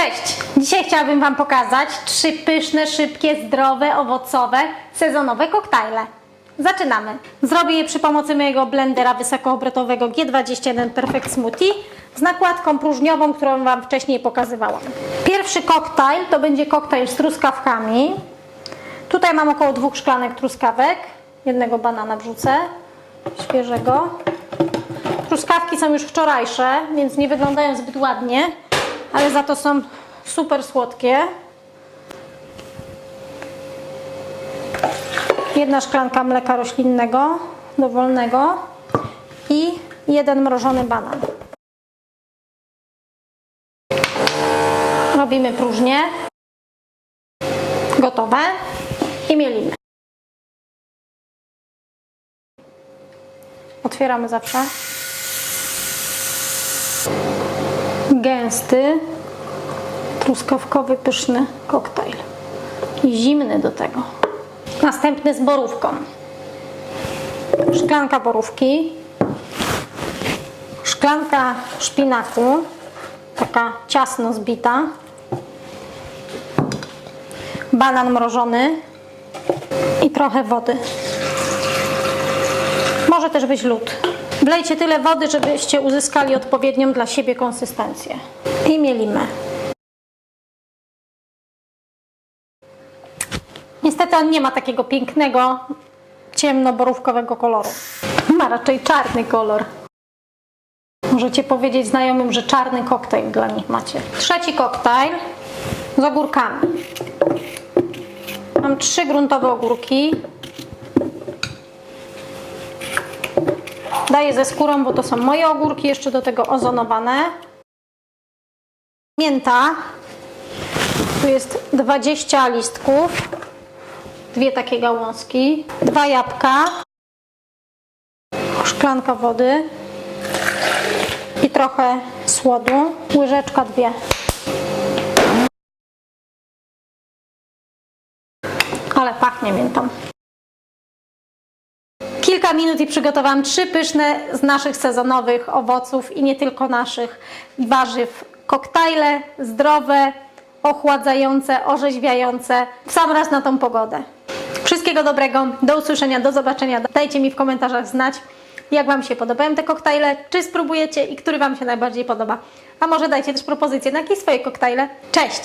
Cześć! Dzisiaj chciałabym Wam pokazać trzy pyszne, szybkie, zdrowe, owocowe, sezonowe koktajle. Zaczynamy. Zrobię je przy pomocy mojego blendera wysokoobrotowego G21 Perfect Smoothie z nakładką próżniową, którą Wam wcześniej pokazywałam. Pierwszy koktajl to będzie koktajl z truskawkami. Tutaj mam około dwóch szklanek truskawek. Jednego banana wrzucę, świeżego. Truskawki są już wczorajsze, więc nie wyglądają zbyt ładnie, ale za to są super słodkie. Jedna szklanka mleka roślinnego dowolnego i jeden mrożony banan. Robimy próżnię. Gotowe i mielimy. Otwieramy zawsze. Gęsty, truskawkowy, pyszny koktajl. I zimny do tego. Następny z borówką. Szklanka borówki. Szklanka szpinaku. Taka ciasno zbita. Banan mrożony. I trochę wody. Może też być lód. Wlejcie tyle wody, żebyście uzyskali odpowiednią dla siebie konsystencję. I mielimy. Niestety on nie ma takiego pięknego, ciemnoborówkowego koloru. Ma raczej czarny kolor. Możecie powiedzieć znajomym, że czarny koktajl dla nich macie. Trzeci koktajl z ogórkami. Mam trzy gruntowe ogórki. Daję ze skórą, bo to są moje ogórki, jeszcze do tego ozonowane. Mięta. Tu jest 20 listków. Dwie takie gałązki. Dwa jabłka. Szklanka wody. I trochę słodu. Łyżeczka dwie. Ale pachnie miętą. Kilka minut i przygotowałam trzy pyszne z naszych sezonowych owoców i nie tylko naszych warzyw koktajle zdrowe, ochładzające, orzeźwiające w sam raz na tą pogodę. Wszystkiego dobrego, do usłyszenia, do zobaczenia. Dajcie mi w komentarzach znać, jak Wam się podobają te koktajle, czy spróbujecie i który Wam się najbardziej podoba. A może dajcie też propozycje na jakieś swoje koktajle. Cześć!